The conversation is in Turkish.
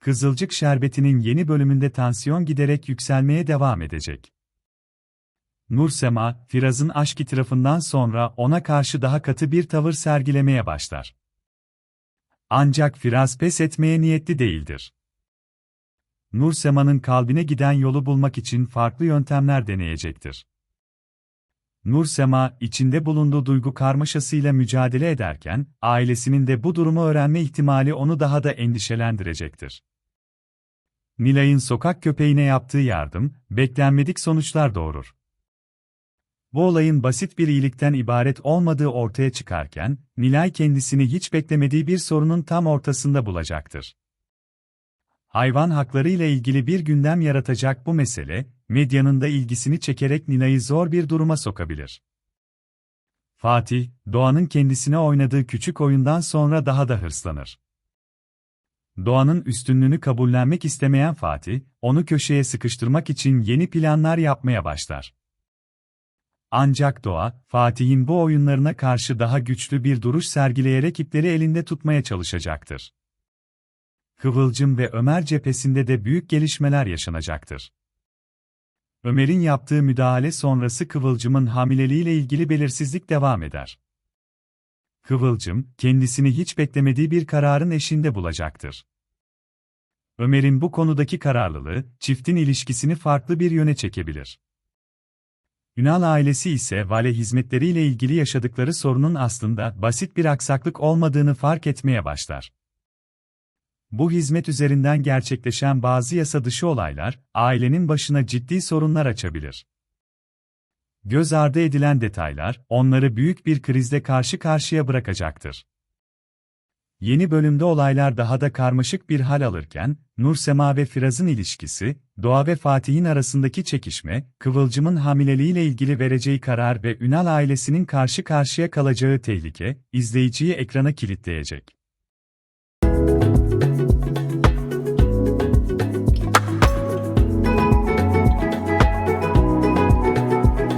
Kızılcık Şerbeti'nin yeni bölümünde tansiyon giderek yükselmeye devam edecek. Nursema, Firaz'ın aşk itirafından sonra ona karşı daha katı bir tavır sergilemeye başlar. Ancak Firaz pes etmeye niyetli değildir. Nursema'nın kalbine giden yolu bulmak için farklı yöntemler deneyecektir. Nursema, içinde bulunduğu duygu karmaşasıyla mücadele ederken, ailesinin de bu durumu öğrenme ihtimali onu daha da endişelendirecektir. Nilay'ın sokak köpeğine yaptığı yardım, beklenmedik sonuçlar doğurur. Bu olayın basit bir iyilikten ibaret olmadığı ortaya çıkarken, Nilay kendisini hiç beklemediği bir sorunun tam ortasında bulacaktır. Hayvan hakları ile ilgili bir gündem yaratacak bu mesele, medyanın da ilgisini çekerek Nilay'ı zor bir duruma sokabilir. Fatih, Doğan'ın kendisine oynadığı küçük oyundan sonra daha da hırslanır. Doğan'ın üstünlüğünü kabullenmek istemeyen Fatih, onu köşeye sıkıştırmak için yeni planlar yapmaya başlar. Ancak Doğa, Fatih'in bu oyunlarına karşı daha güçlü bir duruş sergileyerek ipleri elinde tutmaya çalışacaktır. Kıvılcım ve Ömer cephesinde de büyük gelişmeler yaşanacaktır. Ömer'in yaptığı müdahale sonrası Kıvılcım'ın hamileliğiyle ilgili belirsizlik devam eder. Kıvılcım, kendisini hiç beklemediği bir kararın eşinde bulacaktır. Ömer'in bu konudaki kararlılığı, çiftin ilişkisini farklı bir yöne çekebilir. Ünal ailesi ise vale hizmetleriyle ilgili yaşadıkları sorunun aslında basit bir aksaklık olmadığını fark etmeye başlar. Bu hizmet üzerinden gerçekleşen bazı yasa dışı olaylar, ailenin başına ciddi sorunlar açabilir. Göz ardı edilen detaylar, onları büyük bir krizle karşı karşıya bırakacaktır. Yeni bölümde olaylar daha da karmaşık bir hal alırken, Nursema ve Firaz'ın ilişkisi, Doğa ve Fatih'in arasındaki çekişme, Kıvılcım'ın hamileliğiyle ilgili vereceği karar ve Ünal ailesinin karşı karşıya kalacağı tehlike, izleyiciyi ekrana kilitleyecek. Thank you.